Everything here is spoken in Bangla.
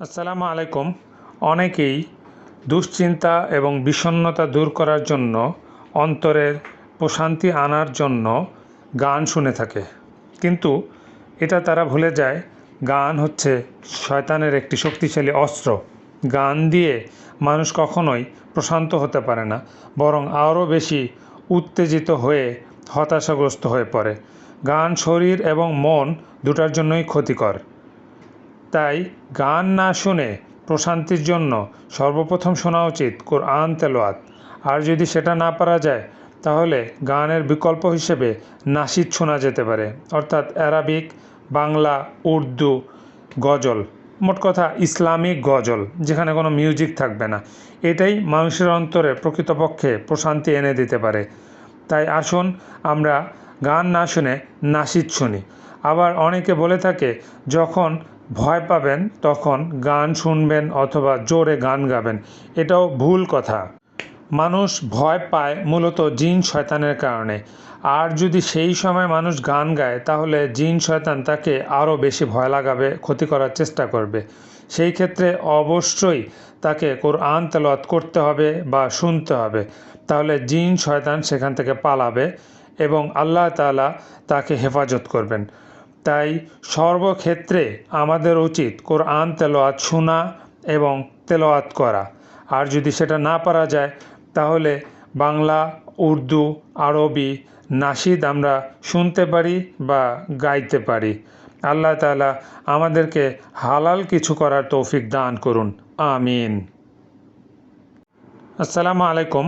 আসসালামু আলাইকুম। অনেকেই দুশ্চিন্তা এবং বিষণ্ণতা দূর করার জন্য অন্তরের প্রশান্তি আনার জন্য গান শুনে থাকে। কিন্তু এটা তারা ভুলে যায়, গান হচ্ছে শয়তানের একটি শক্তিশালী অস্ত্র। গান দিয়ে মানুষ কখনোই প্রশান্ত হতে পারে না, বরং আরও বেশি উত্তেজিত হয়ে হতাশাগ্রস্ত হয়ে পড়ে। গান শরীর এবং মন দুটার জন্যই ক্ষতিকর। তাই গান না শুনে প্রশান্তির জন্য সর্বপ্রথম শোনা উচিত কোরআন তেলোয়াত আর যদি সেটা না পারা যায়, তাহলে গানের বিকল্প হিসেবে নাশিদ শোনা যেতে পারে। অর্থাৎ অ্যারাবিক, বাংলা, উর্দু, গজল, মোট কথা ইসলামিক গজল, যেখানে কোনো মিউজিক থাকবে না। এটাই মানুষের অন্তরে প্রকৃতপক্ষে প্রশান্তি এনে দিতে পারে। তাই আসুন আমরা গান না শুনে নাশিদ শুনি। আবার অনেকে বলে থাকে, যখন ভয় পাবেন তখন গান শুনবেন অথবা জোরে গান গাবেন। এটাও ভুল কথা। মানুষ ভয় পায় মূলত জিন শয়তানের কারণে। আর যদি সেই সময় মানুষ গান গায়, তাহলে জিন শয়তান তাকে আরও বেশি ভয় লাগাবে, ক্ষতি করার চেষ্টা করবে। সেই ক্ষেত্রে অবশ্যই তাকে কোরআন তেলাওয়াত করতে হবে বা শুনতে হবে। তাহলে জিন শয়তান সেখান থেকে পালাবে এবং আল্লাহ তাআলা তাকে হেফাজত করবেন। তাই সর্বক্ষেত্রে আমাদের উচিত কোরআন তেলাওয়াত শোনা এবং তেলাওয়াত করা। আর যদি সেটা না পারা যায়, তাহলে বাংলা, উর্দু, আরবি নাশিদ আমরা শুনতে পারি বা গাইতে পারি। আল্লাহ তাআলা আমাদেরকে হালাল কিছু করার তৌফিক দান করুন। আমিন। আসসালামু আলাইকুম।